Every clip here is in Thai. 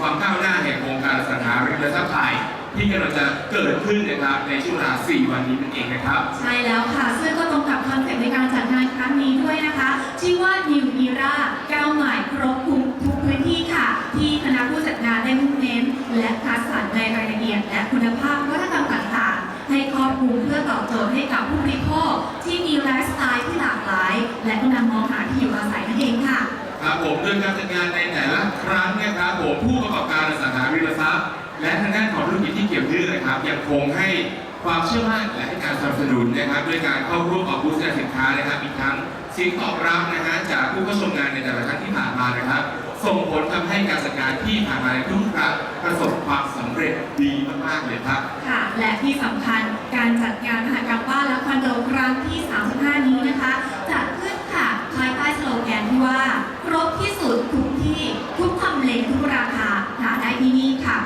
ความก้าวหน้าแห่งวงการอสังหาริมทรัพย์ไทยที่กำลังจะเกิดขึ้นนะครับในช่วงเวลา 4 วันนี้นั่นเองนะครับ ใช่แล้วค่ะ ซึ่งก็ตรงกับคอนเซ็ปต์ในการจัดงานครั้งนี้ด้วยนะคะ ชื่อว่า New Era ก้าวใหม่ครบคลุมทุกพื้นที่ค่ะ ที่คณะผู้จัดงานได้มุ่งเน้น และคัดสรรในรายละเอียด และคุณภาพวัฒนธรรมต่างๆ ให้ครอบคลุมเพื่อตอบโจทย์ให้กับผู้บริโภคที่มีไลฟ์สไตล์ที่หลากหลาย และกำลังมองหาที่อยู่อาศัยนั่นเองค่ะครับผมโดยการจัดงานในแต่ละครั้ง นะครับยังคงให้ความเชื่อมั่นและให้การสนับสนุนนะครับด้วยการเข้าร่วมออกบูธสินค้านะครับอีกทั้งเสียงตอบรับนะฮะจากผู้เข้าชมงานในแต่ละครั้งที่ผ่านมานะครับ ส่งผลทำให้การจัดงานที่ผ่านมาในทุกครั้งประสบความสำเร็จดีมากๆเลยครับค่ะและที่สำคัญการจัดงานมหกรรมบ้านและคอนโดครั้งที่ 35 นี้นะคะจัดขึ้นค่ะภายใต้สโลแกนที่ว่า ครบที่สุดทุกที่ทุกทำเลทุกราคา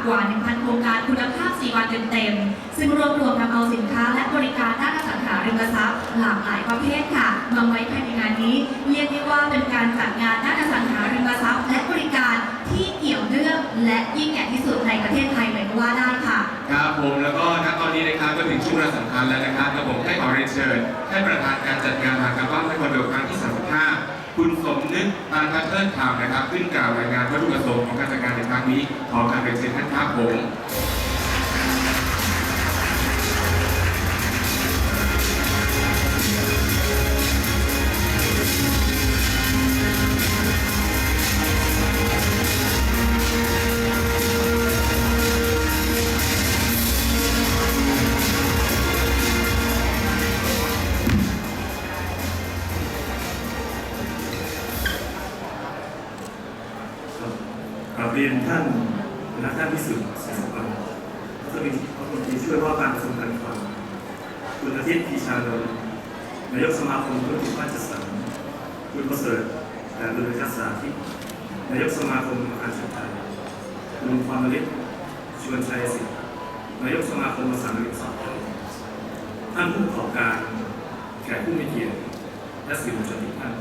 กว่า 1,000 โครงการคุณภาพ 4 วันเต็มๆ ซึ่งรวบรวมนำเอาสินค้าและบริการด้านอสังหาริมทรัพย์หลากหลายประเภทค่ะ มาไว้ภายในงานนี้ เรียกได้ว่าเป็นการจัดงานด้านอสังหาริมทรัพย์ และบริการที่เกี่ยวเนื่องและยิ่งใหญ่ที่สุดในประเทศไทยเลยก็ว่าได้ค่ะ ครับผมแล้วก็ณตอนนี้นะครับก็ถึงช่วงเวลาสำคัญแล้วนะครับกระผมให้ขอเรียนเชิญให้ประธานการจัดงานมหากรรมบ้านและคอนโดครั้งที่35คุณสม นึกปานพัฒเทิดธรรมนะครับ ขึ้นกล่าวรายงานวัตถุประสงค์ของการจัดงานในครั้งนี้ขอการเป็นเชิญท่านครับผม รียนท่านคณะท่านพิสุทธิ์ศรีสุวรรณรัฐมนตรีรัฐมนตรีช่วยว่าการกระทรวงการคลังคุณอาทิตย์พีชานนนายกสมาคมธุรกิจบ้านจัดสรรคุณประเสริฐแต่ดุลยศาสตร์ที่นายกสมาคมอาชุดไทยคุณความมลิศชวนชัยสิทธิ์นายกสมาคมภาษาอังกฤษสอบท่านผู้ประกอบการแขกผู้มีเกียรติและสื่อมวลชนทุกท่าน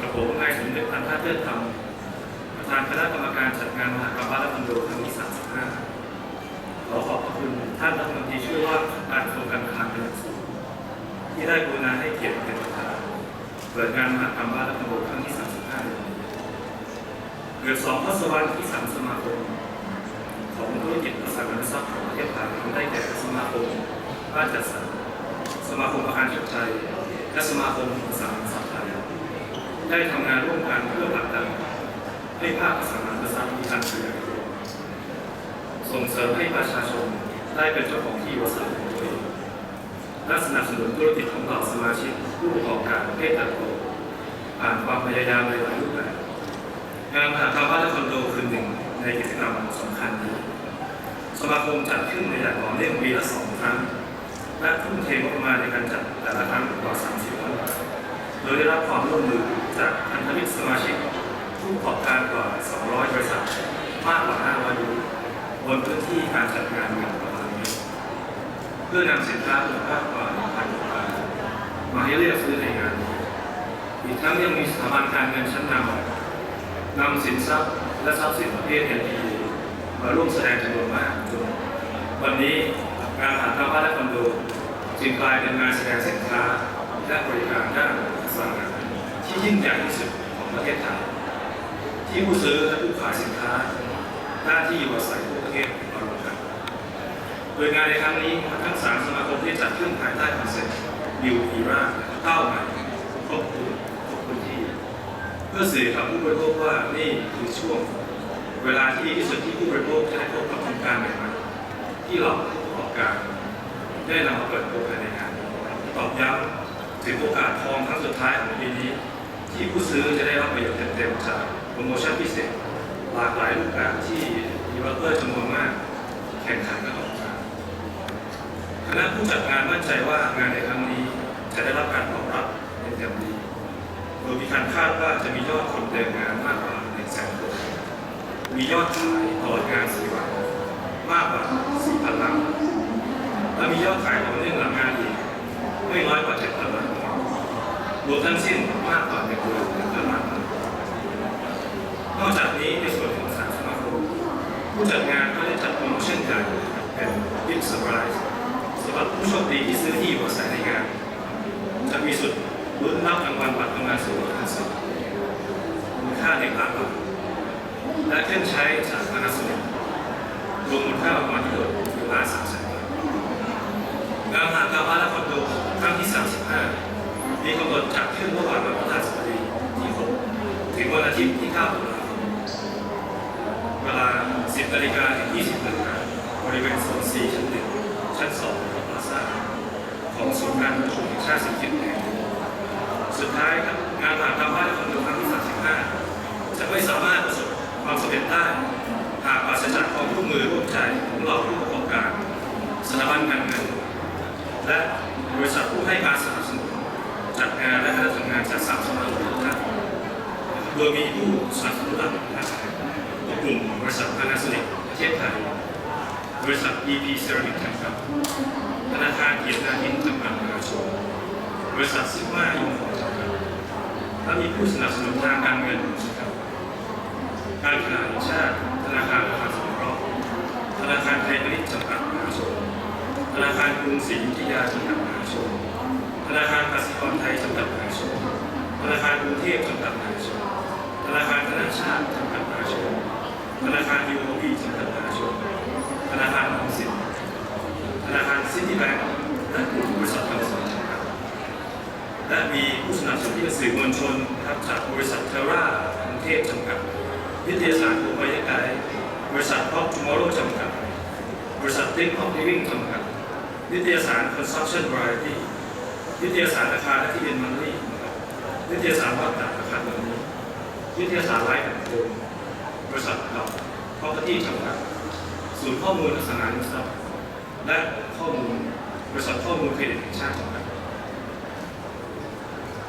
กระผมนายสมเด็จพันธ์ท่าเทิดธรรม ประธานคณะกรรมการจัดงานมหากรรมบ้านและคอนโดครั้งที่ 35 ขอขอบพระคุณท่านรัฐมนตรีช่วยว่าการกระทรวงการคลังเป็นอย่างสูงที่ได้กรุณาให้เกียรติเป็นประธานเปิดงานมหากรรมบ้านและคอนโดครั้งที่ 35 เกือบสองทศวรรษที่สามสมาคมของธุรกิจอสังหาริมทรัพย์ของประเทศไทยได้แก่สมาคมบ้านจัดสรรสมาคมอาคารชุดไทยและสมาคมสังหาริมทรัพย์ไทยได้ทำงานร่วมกันเพื่อผลักดัน ให้ภาคสังหาริมทรัพย์มีการขยายตัวส่งเสริมให้ประชาชนได้เป็นเจ้าของที่อยู่อาศัยของตัวเองและสนับสนุนธุรกิจของเหล่าสมาชิกผู้ประกอบการประเภทเติบโตผ่านความพยายามในหลายรูปแบบงานมหากรรมบ้านและคอนโดคือหนึ่งในกิจกรรมสำคัญนี้สมาคมจัดขึ้นในอย่างต่อเนื่องปีละสองครั้ง และทุ่มเทงบประมาณในการจัดแต่ละครั้งกว่า 30ล้านบาทโดยได้รับความร่วมมือจากพันธมิตรสมาชิก ผู้ประกอบการกว่า 200 บริษัท มากกว่า 500ยูนิตบนพื้นที่การจัดงานอย่างประมาณนี้ เพื่อนำสินค้าคุณภาพกว่า1,000โครงการมาให้เลือกซื้อในงานนี้อีกทั้งยังมีสถาบันการเงินชั้นนำนำสินทรัพย์และทรัพย์สินประเภท NPE มาร่วมแสดงจำนวนมากจนวันนี้งานมหากรรมบ้านและคอนโดจึงกลายเป็นงานแสดงสินค้าและบริการด้านอสังหาที่ยิ่งใหญ่ที่สุดของประเทศไทย ที่ผู้ซื้อและผู้ขายสินค้า หน้าที่อยู่อาศัยทั่วประเทศมารวมกันโดยงานในครั้งนี้ทั้งสามสมาคมที่จัดขึ้นภายใต้คอนเซ็ปต์นิวอีราเก้าใหม่ครบทุนครบพื้นที่ เพื่อสื่อกับผู้บริโภคว่านี่คือช่วง เวลาที่ที่สุดที่ผู้บริโภคจะได้พบกับโครงการใหม่ๆที่เราผู้ประกอบการ ได้นำมาเปิดตัวภายในงานตอกย้ำถึงโอกาสทองครั้งสุดท้ายของปีนี้ ที่ผู้ซื้อจะได้รับประโยชน์เต็มๆจาก โปรโมชั่นพิเศษหลากหลายรูปแบบที่ดีเวลลอปเปอร์จำนวนมากแข่งขันกันออกมาคณะผู้จัดงานมั่นใจว่างานในครั้งนี้จะได้รับการตอบรับเป็นอย่างดีโดยมีการคาดว่าจะมียอดคนเดินงานมากกว่า1แสนคนมียอดขายตลอดงาน4วันมากกว่า4,000ล้านและมียอดขายต่อเนื่องหลังงานอีกไม่น้อยกว่า7,000ล้านรวมทั้งสิ้นมากกว่าหนึ่งหมื่นหนึ่งพันล้านบาท นี้ในส่วนของสามสมาคมผู้จัดงานก็ได้จัดโปรโมชั่นใหญ่เป็นบิ๊กเซอร์ไพรส์สำหรับผู้โชคดีที่ซื้อที่อยู่อาศัยในงาน จะมีสุดลุ้นรับรางวัลบัตรทำงานสูงสุดมูลค่าหนึ่งล้านบาทและเครื่องใช้จาก Panasonic รวมมูลค่ารางวัลทั้งหมดหนึ่งล้านสามแสนบาทงานมหากรรมบ้าและคอนโดครั้งที่ 35 มีกำหนดจัดขึ้นเมื่อวันพฤหัสบดีที่ 6 ถึงวันอาทิตย์ที่ 9 ลาคมเวลา 10นาฬิกาถึง20นาฬิกาบริเวณโซน4ชั้น1ชั้น2ของพลาซ่าของศูนย์การประชุมแห่งชาติสิงคโปร์แห่งสุดท้ายครับงานมหากรรมบ้านและคอนโดครั้งที่35จะไม่สามารถประสบความสำเร็จได้หากปราศจากความร่วมมือร่วมใจของเราผู้ประกอบการสถาบันการเงินและบริษัทผู้ให้การสนับสนุนจัดงานและคณะทำงานจากสามสมาคมทุกท่านโดยมีผู้สนับสนุนหลักนะครับ บริษัท Panasonic ประเทศไทย บริษัท EP Ceramic จำกัดธนาคารเกียรตินาทินจำกัดมหาชนบริษัทซิกมายูนิคอร์จำกัดและมีผู้สนับสนุนทางการเงินนะครับ การธนาคารชาติ ธนาคารอาคารสงเคราะห์ธนาคารไทยพาณิชย์จำกัดมหาชนธนาคารกรุงศรีอยุธยาจำกัดมหาชนธนาคารกสิกรไทยจำกัดมหาชนธนาคารกรุงเทพจำกัดมหาชนธนาคารธนาชาติจำกัดมหาชน ธนาคารยูโอบีจำกัดมหาชนธนาคารออมสินธนาคารซิตี้แบงก์และกลุ่มบริษัทบางส่วนจำกัดและมีผู้สนับสนุนที่เป็นสื่อมวลชนนะครับจากบริษัทเทรากรุงเทพจำกัดวิทยาศาสตร์ภูมิยกายบริษัทพ็อปทูมอร์โรจำกัดบริษัทติ๊กพ็อปลิวิ่งจำกัดวิทยาศาสตร์คอนซัพชั่นบริตี้วิทยาศาสตร์อาคารและที่เป็นมันนี่วิทยาศาสตร์วัต่างอาคารมันนี้วิทยาศาสตร์ไร้แห่งโคม บริษัทดอก property จำกัดศูนย์ข้อมูลอสังหาริมทรัพย์และข้อมูลบริษัทข้อมูลเครดิตแห่งชาติจำกัด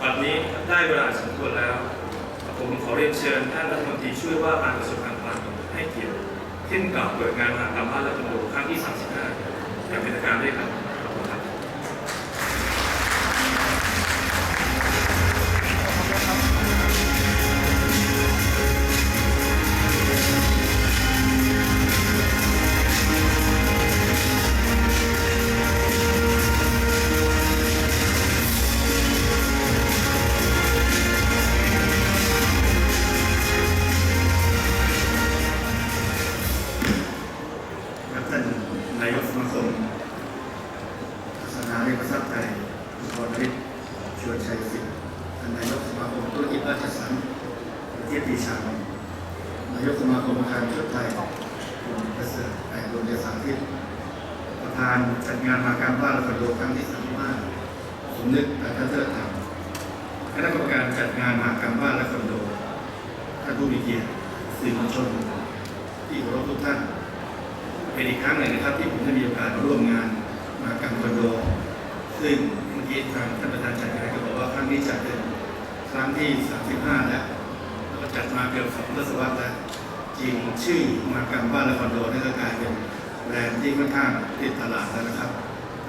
ปัจจุบันนี้ได้เวลาสมควรแล้ว ผมขอเรียนเชิญท่านรัฐมนตรีช่วยว่าการกระทรวงการคลังให้เกียรติขึ้นกล่าวเปิดงานมหากรรมบ้านและคอนโดครั้งที่ 35อย่างเป็นทางการด้วยครับ สวรรษแล้วจริงชื่อมากรรมบ้านละคอนโดนี่ก็กลายเป็นแบรนด์ที่ค่อนข้างติดตลาดแล้วนะครับ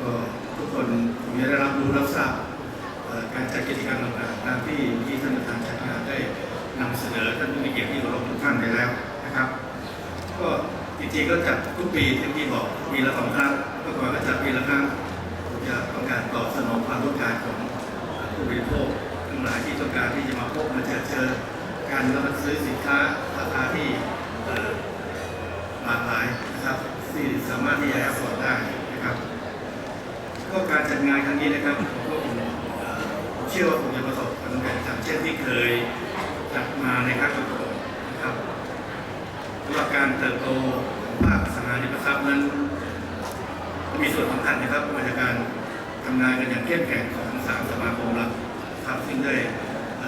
ก็ทุกคนผมจะได้รับรู้รับทราบการจัดกิจกรรมต่างๆตามที่ที่ท่านประธานจัดงานได้นำเสนอท่านผู้มีเกียรติที่เคารพทุกท่านไปแล้วนะครับ ก็จริงๆก็จัดทุกปีที่พี่บอกปีละสองครั้งเมื่อก่อนก็จัดปีละครั้งผมจะต้องการตอบสนองความต้องการของผู้บริโภคทั้งหลายที่ต้องการที่จะมาพบมาเจอเจอ การรับซื้อสินค้าราคาที่หลากหลายนะครับที่สามารถที่จะแอฟฟอดได้นะครับ ก็การจัดงานครั้งนี้นะครับผมก็เอ่อผมเชื่อว่าคงจะประสบความสำเร็จตามเช่นที่เคยจัดมาในครั้งก่อนนะครับสำหรับการเติบโตของภาคสังหาริมทรัพย์นั้นมีส่วนสำคัญนะครับมาจากการทำงานกันอย่างเข้มแข็งของสามสมาคมหลักครับซึ่งได้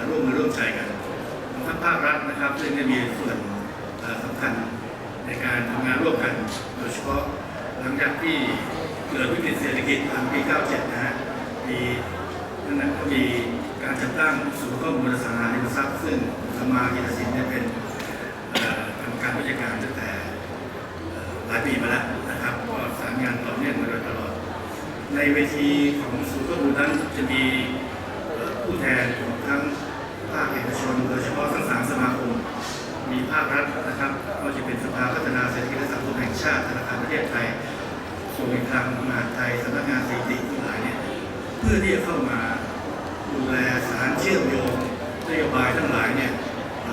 ร่วมมือร่วมใจกัน ภาครัฐนะครับ ซึ่งได้มีส่วนสำคัญในการทำงานร่วมกัน โดยเฉพาะหลังจากที่เกิดวิกฤตเศรษฐกิจหลังปี 97 นะฮะมีนั่นนะก็มีการจัดตั้งศูนย์ข้อมูลสังหาริมทรัพย์ ซึ่งสมากิจสินเนี่ยเป็นเอ่อกรรมการผู้จัดการตั้งแต่หลายปีมาแล้วนะครับก็สารงานต่อเนื่องมาโดยตลอด ในเวทีของศูนย์ข้อมูลนั้นจะมีผู้แทนของ ชน โดยเฉพาะทั้งสามสมาคม มีภาครัฐนะครับก็จะเป็นสภาพัฒนาเศรษฐกิจและสังคมแห่งชาติธนาคารประเทศไทยส่วนกลางมหาไทยสำนักงานสถิติทั้งหลายเนี่ยเพื่อที่จะเข้ามาดูแลสารเชื่อมโยงนโยบายทั้งหลายเนี่ย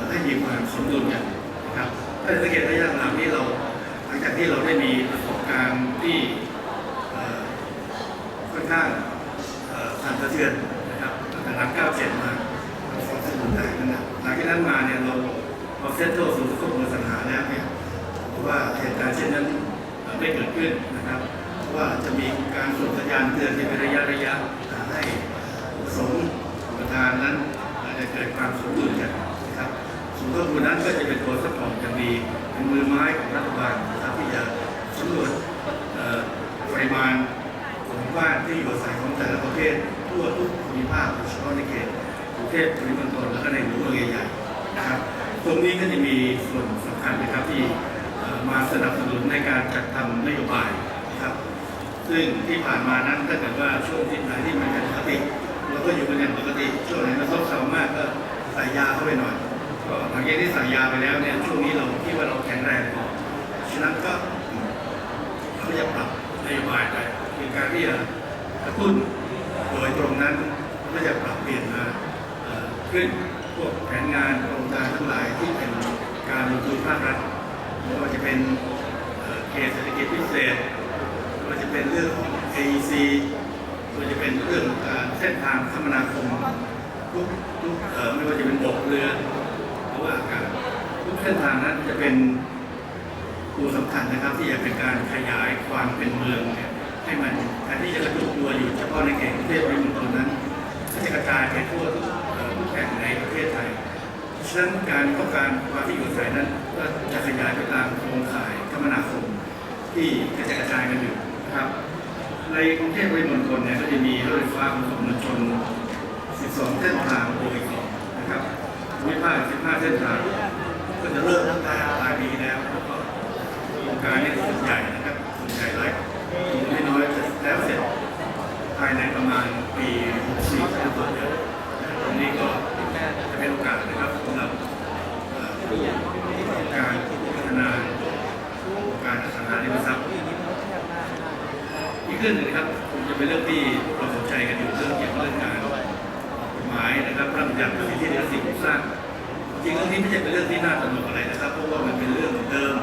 ให้มีความสมดุลกันนะครับถ้าสังเกตระยะหลังนี้เราหลังจากที่เราได้มีประสบการณ์ที่ค่อนข้างสั่นสะเทือนนะครับตั้งแต่หลัง97มาสองสนุนแตกนั่น นั้นมาเนี่ยเราเราเซตโตสู่ควบคุมสัญหาแล้วเนี่ยว่าเหตุการณ์เช่นนั้นไม่เกิดขึ้นนะครับว่าจะมีการส่งสัญญาณเตือนที่เป็นระยะระยะให้สงประธานนั้นจะเกิดความสมดุลกันนะครับส่วนข้อมูลนั้นก็จะเป็นตัวซัพพอร์ตอย่างดีเป็นมือไม้ของรัฐบาลนะครับที่จะสำรวจเอ่อปริมาณของบ้านที่อยู่อาศัยของแต่ละประเภททั่วทุกภูมิภาคโดยเฉพาะในเขตกรุงเทพปริมณฑลและก็ในหมู่เมือง รงนี้ก็จะมีส่วนสำคัญนะครับที่มาสนับสนุนในการจัดทำนโยบายนะครับ ซึ่งที่ผ่านมานั้นถ้าเกิดว่าช่วงที่ไหนที่มันเป็นปกติเราก็อยู่กันอย่างปกติ ช่วงไหนมันซบเซามากก็ใส่ยาเข้าไปหน่อยก็หลังจากที่ใส่ยาไปแล้วเนี่ยช่วงนี้เราคิดว่าเราแข็งแรงพอฉะนั้นก็เราจะปรับนโยบายไปคือการที่จะกระตุ้นโดยตรงนั้นก็จะปรับเปลี่ยนมาขึ้นพวกแผนงาน รงการทั้งหลายที่เป็นการลงทุนภาครัฐไม่ว่าจะเป็นเขตเศรษฐกิจพิเศษไม่ว่าจะเป็นเรื่องของ AEC ไม่ว่าจะเป็นเรื่องการเส้นทางคมนาคมทุกทุกไม่ว่าจะเป็นบกเรือหรือว่าอากาศทุกเส้นทางนั้นจะเป็นตัวสำคัญนะครับ ที่จะเป็นการขยายความเป็นเมืองเนี่ยให้มันแทนที่จะกระจุกตัวอยู่เฉพาะในเขตกรุงเทพมหานครนั้นก็จะกระจายไปทั่วทุกแห่งในประเทศไทย ฉะนั้นการต้องการความที่อยู่อาศัยนั้นก็จะขยายไปตามโครงข่ายคมนาคมที่กระจายกระจายกันอยู่นะครับ ในกรุงเทพปริมณฑลเนี่ยก็จะมีรถไฟฟ้าขนส่งมวลชน 12 เส้นทางโดยนะครับภูมิภาค15 เส้นทางก็จะเริ่มตั้งแต่ปลายปีแล้วแล้วก็โครงการนี้ส่วนใหญ่นะครับส่วนใหญ่หลายไม่น้อยจะแล้วเสร็จภายในประมาณปี 64เป็นต้นไปตรงนี้ก็ โอกาสนะครับสำหรับเอ่อการพัฒนาการอสังหาริมทรัพย์อีกเรื่องหนึ่งนะครับคงจะเป็นเรื่องที่เราสนใจกันอยู่เรื่องเกี่ยวกับเรื่องการกฎหมายนะครับร่างยัติภาษีที่เหลือสิ่งปลูกสร้างจริงเรื่องนี้ไม่ใช่เป็นเรื่องที่น่าตระหนกอะไรนะครับเพราะว่ามันเป็นเรื่องเดิม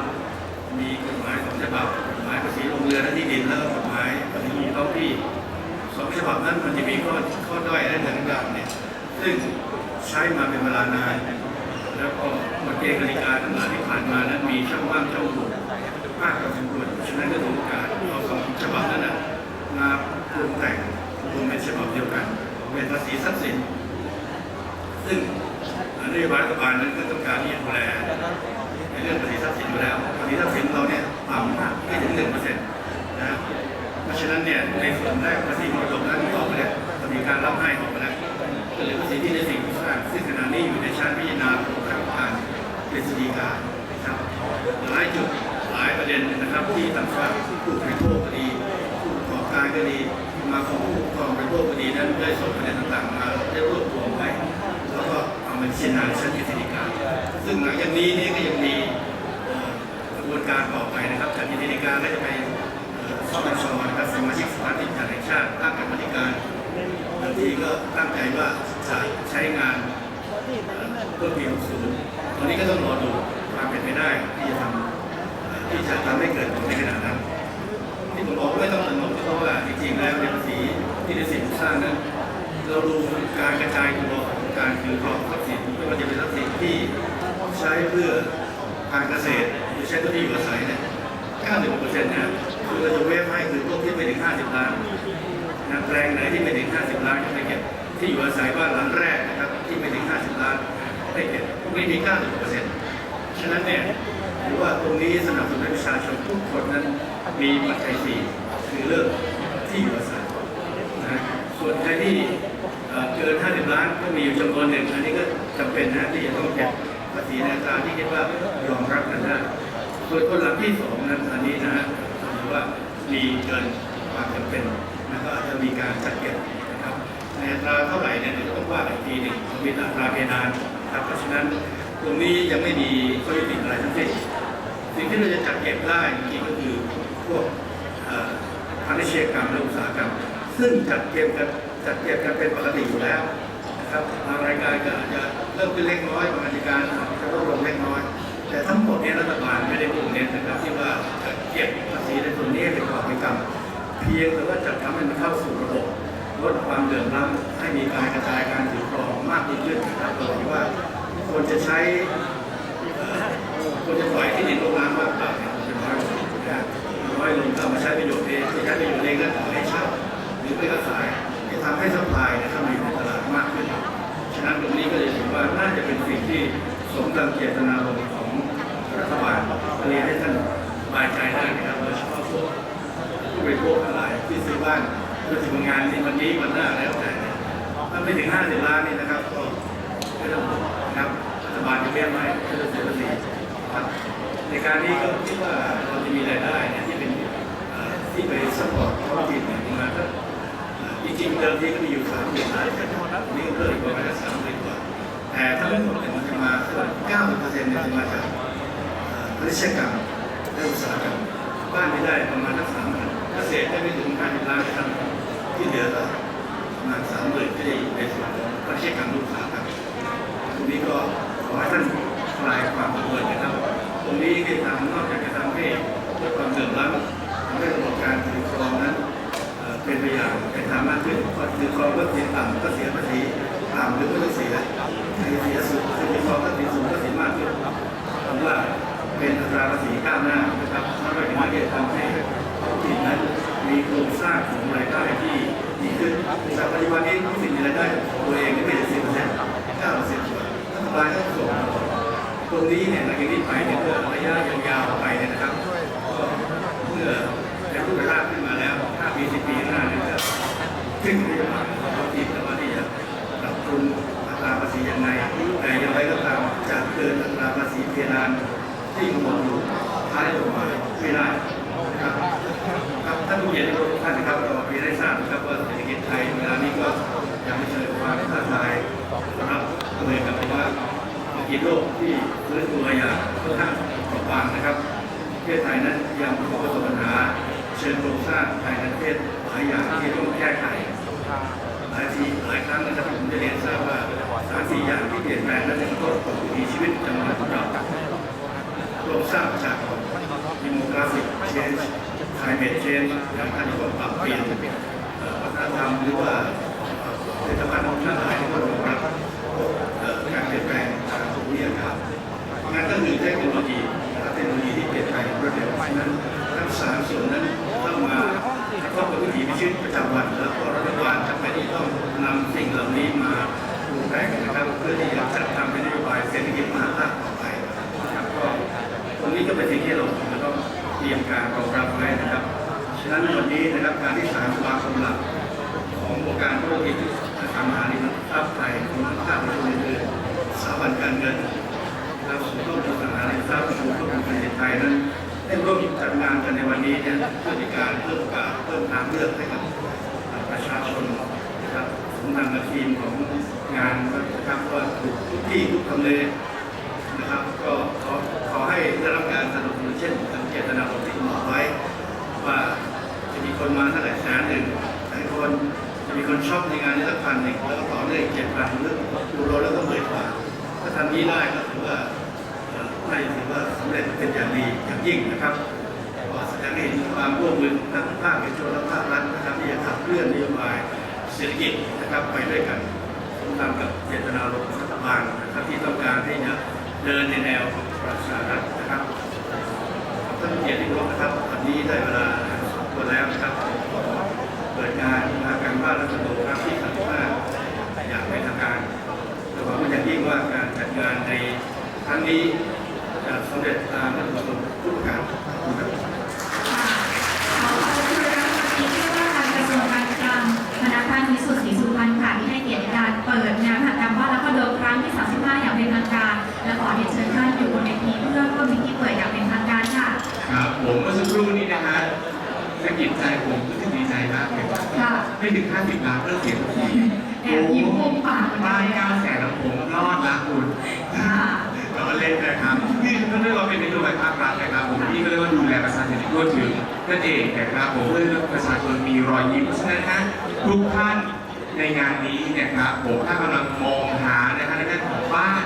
มีกฎหมายสองฉบับกฎหมายภาษีโรงเรือนและที่ดินแล้วกฎหมายภาษีท้องที่สองฉบับนั้นมันจะมีข้อข้อด้อยและต่างๆเนี่ยซึ่ง ช้มาเป็นเวลานานแล้วก็กฎเกณฑ์กติกาทั้งหลายที่ผ่านมานั้นมีช่องว่างช่องโหว่มากพอสมควรฉะนั้นก็ถือโอกาสเอาสองฉบับนั้นนะมาปรุงแต่งรวมเป็นฉบับเดียวกันเป็นภาษีทรัพย์สิน ซึ่งนโยบายรัฐบาลนั้นก็ต้องการที่จะดูแลในเรื่องภาษีทรัพย์สินอยู่แล้วภาษีทรัพย์สินเราเนี่ยต่ำมากไม่ถึงหนึ่งเปอร์เซ็นต์นะเพราะฉะนั้นเนี่ยในส่วนแรกภาษีมรดกนั้นออกไปแล้วจะมีการรับให้ออก ก็เลือภาษีที่ในสิ่งที่สร้างซึ่งขณะนี้อยู่ในชั้นพิจารณาของคณะกรรมการกฤษฎีกานะครับหลายจุดหลายประเด็นนะครับที่ทางฝ่ายผู้บริโภคก็ดีผู้ประกอบการก็ดีมาคมผู้ปกครองบริโภคก็ดีนั้นได้ส่งประเด็นต่างๆมาได้รวบรวมไว้แล้วก็เอามาพิจารณาในชั้นกฤษฎีกาซึ่งหลังจากนี้นี่ก็ยังมีกระบวนการต่อไปนะครับจากกฤษฎีกาก็จะไปเอ่อสนชนะครับสมาชิกสภานิติบัญญัติแห่งชาติตั้งกรรมธิการ ที่ก็ตั้งใจว่าจะใช้งานเอ่อเพื่อปี60ตอนนี้ก็ต้องรอดูความเป็นไปได้ที่จะทำที่จะทำให้เกิดผลในขณะนั้นที่ผมบอกว่าไม่ต้องตระหนกเพราะว่าจริงๆแล้วในภาษีที่ในสิ่งสร้างนั้นเราดูการกระจายตัวของการถือครองทรัพย์สินไม่ว่าจะเป็นทรัพย์สินที่ใช้เพื่อการเกษตรหรือใช้ตัวที่อยู่อาศัยเนี่ย 96%เนี่ยคือเราจะเวฟให้คือพวกที่ไม่ถึง 50 ล้าน นะแปลงไหนที่ไม่ถึง 50 ล้านก็ไม่เก็บ ที่อยู่อาศัยบ้านหลังแรกนะครับที่ไม่ถึง 50 ล้านไม่เก็บพวกนี้มี 90เปอร์เซ็นต์ฉะนั้นเนี่ยถือว่าตรงนี้สนับสนุนประชาชนทุกคนนั้นมีปัจจัยสี่คือเรื่องที่อยู่อาศัยนะส่วนใครที่เกิน 50 ล้านก็มีอยู่จำนวนหนึ่งอันนี้ก็จำเป็นนะที่จะต้องเก็บภาษีในอัตราที่คิดว่ายอมรับกันได้ส่วนคนหลังที่สองนั้นอันนี้นะถือว่ามีเกินความจำเป็น มีการจัดเก็บนะครับในอัตราเท่าไหร่เนี่ยเดี๋ยวต้องว่าอีกทีหนึ่งมีอัตราเพดานครับเพราะฉะนั้นตรงนี้ยังไม่มีข้อยุติอะไรทั้งสิ้นสิ่งที่เราจะจัดเก็บได้จริงก็คือพวกเอ่อพาณิชยกรรมและอุตสาหกรรม ซึ่งจัดเก็บกันจัดเก็บกันเป็นปกติอยู่แล้วนะครับบางรายการก็อาจจะเริ่มขึ้นเล็กน้อยบางรายการอาจจะลดลงเล็กน้อย แต่ทั้งหมดนี้รัฐบาลไม่ได้มุ่งเน้นนะครับที่ว่าจะเก็บภาษีในส่วนนี้เป็นความเป็นกรรม เพียงแต่ว่าจะทำให้มันเข้าสู่ระบบลดความเดือดร้อนให้มีการกระจายการถือครองมากยิ่งขึ้นนะครับโดยว่าควรจะใช้ควรจะปล่อยที่ดินลงน้ำมากกว่าเนี่ยควรจะน้อยลงนะครับน้อยลงก็เอามาใช้ประโยชน์เองไม่ใช้ประโยชน์เองก็ขายให้เช่าหรือไม่ก็ขายจะทำให้สปายนะครับมีในตลาดมากขึ้นฉะนั้นตรงนี้ก็เลยถือว่าน่าจะเป็นสิ่งที่สมดังเจตนารมณ์ของรัฐบาลเรียนให้ท่านบายใจ บริโภคทั้งหลายที่ซื้อบ้านเพื่อถึงงานในวันนี้วันหน้าแล้วแต่ถ้าไม่ถึง 50 ล้านนี่นะครับ ก็ไม่ต้องนะครับรัฐบาลจะเบี้ยไม่ไม่ต้องเสียภาษีครับในการนี้ก็คิดว่าเราจะมีรายได้เนี่ยที่เป็นที่ไปสปอร์ตท้องถิ่นเนี่ยประมาณสักจริงๆเดิมทีก็มีอยู่3 0 0 0ล้านแต่นี่ก็เพิ่มอีกประมาณสัก3 0 0 0กว่าแต่ถ้าไม่หมดเนี่ยมันจะมา90%เนี่ยจะมาจากพนิชยกรรมและอุตสาหกรรมบ้านไม่ได้ประมาณสักสามพัน เกษตรได้ไม่ถึงห้าล้านนะครับที่เหลือประมาณสามหมื่นก็จะอยู่ในส่วนของพนิชกรรมและอุตสาหกรรมตรงนี้ก็ขอให้ท่านคลายความกังวลนะครับ ตรงนี้ก็ทำนอกจากจะทำให้ลดความเดือดร้อนทำให้ระบบการถือครองนั้นเป็นไปอย่างเป็นธรรมมากขึ้นถือครองก็เสียต่ำก็เสียภาษีต่ำหรือไม่ต้องเสียเสียสูง ประเทศไทยนั้นยังประสบปัญหาเชิงโครงสร้างภายในประเทศหลายอย่างที่ต้องแก้ไขหลายทีหลายครั้งนะครับผมจะเรียนทราบว่าสามสี่อย่างที่เปลี่ยนแปลงและจะกระทบต่อวิถีชีวิตประจำวันของเราโครงสร้างประชากรดิโมกราฟิกเชนจ์ไคลเมตเชนจ์และการที่ต้องปรับเปลี่ยนวัฒนธรรมหรือว่าผลิตภัณฑ์ทั้งหลายที่ต้องรองรับการเปลี่ยนแปลงทางภูมิอากาศงานก็คือเทคโนโล ตรงนี้ก็เป็นสิ่งที่เราแล้วก็เตรียมการรองรับไว้นะครับ ฉะนั้นวันนี้นะครับการที่สามวางสำหรับขององค์การธุรกิจทางมหานิทรัพย์ไทยของภาคประชาชนคือสถาบันการเงินและศูนย์ข้อมูลสาธารณทรัพย์ศูนย์ข้อมูลการเงินไทยนั้นได้ร่วมจัดงานกันในวันนี้เนี่ยเพื่อการเพิ่มโอกาสเพิ่มทางเลือกให้ เจตนารมณ์ของรัฐบาลนะครับที่ต้องการที่จะเดินในแนวของประชารัฐนะครับท่านเกียรติรพนะครับวันนี้ได้เวลาสมควรแล้วนะครับเปิดงานมากรรบ้านรัฐโลครับที่35อย่างเป็นทางการแต่วังเป็นอย่างยิ่งว่าการจัดงานในครั้งนี้จะสำเร็จตามวัตถุประสงค์ทุกประการขอบคุณครับ นเวทีเพื่อร่วมพิธีเปิดอย่างเป็นทางการค่ะครับผมเมื่อสักครู่นี้นะฮะสะกิดใจผมรู้สึกดีใจมากเลยค่ะไม่ถึง 50 ล้านเริ่มเสียทุกทีแอบยิ้มมุมปากบ้านเก้าแสนแล้วผมรอดละคุณค่ะเราก็เล่นนะครับนี่ก็เรียกว่าเป็นนโยบายภาครัฐนะครับผมนี่ก็เรียกว่าดูแลประชาชนที่ทั่วถึงนั่นเองนะครับผมเพื่อให้ประชาชนมีรอยยิ้มเพราะฉะนั้นนะทุกท่านในงานนี้นะครับผมถ้ากำลังมองหานะครับในด้านของบ้าน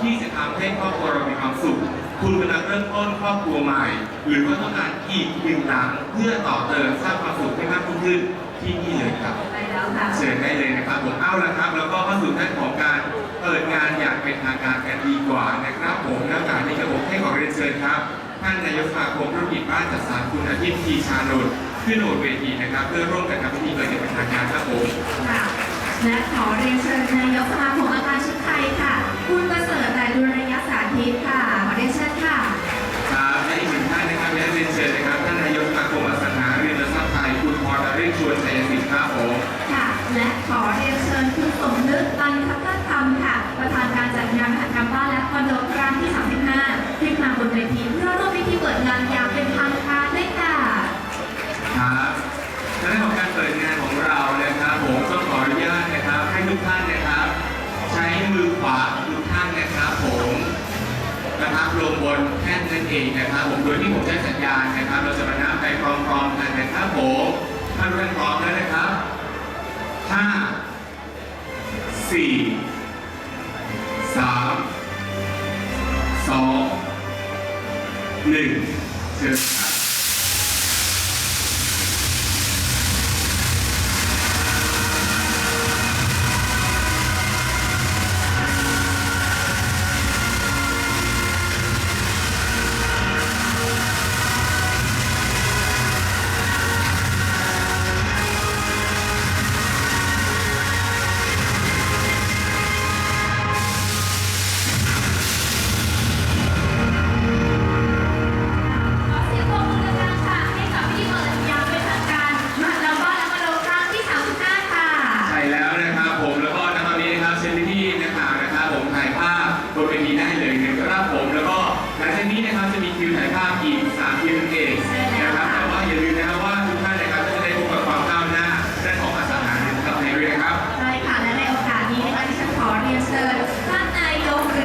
ที่จะทำให้ครอบครัวเรามีความสุข คุณกำลังเริ่มต้นครอบครัวใหม่ หรือว่าต้องการอีกหนึ่งหลังเพื่อต่อเติมสร้างความสุขให้มากยิ่งขึ้นที่นี่เลยครับไปแล้วค่ะเชิญได้เลยนะครับผมเอาละครับ แล้วก็เข้าสู่ท่านของการเปิดงานอย่างเป็นทางการกันดีกว่านะครับผมแล้วการนี้กระผมให้ขอเรียนเชิญครับท่านนายกสมาคมธุรกิจบ้านจัดสรรคุณอาทิตย์ทีชาโนนขึ้นโหนดเวทีนะครับ เพื่อร่วมกันทำพิธีเปิดอย่างเป็นทางการครับผมค่ะและขอเรียนเชิญนายกสมาคมอาคารชุดไทยค่ะ คุณประเสริฐแต่ดุรยสาธิตค่ะขอเรียนเชิญ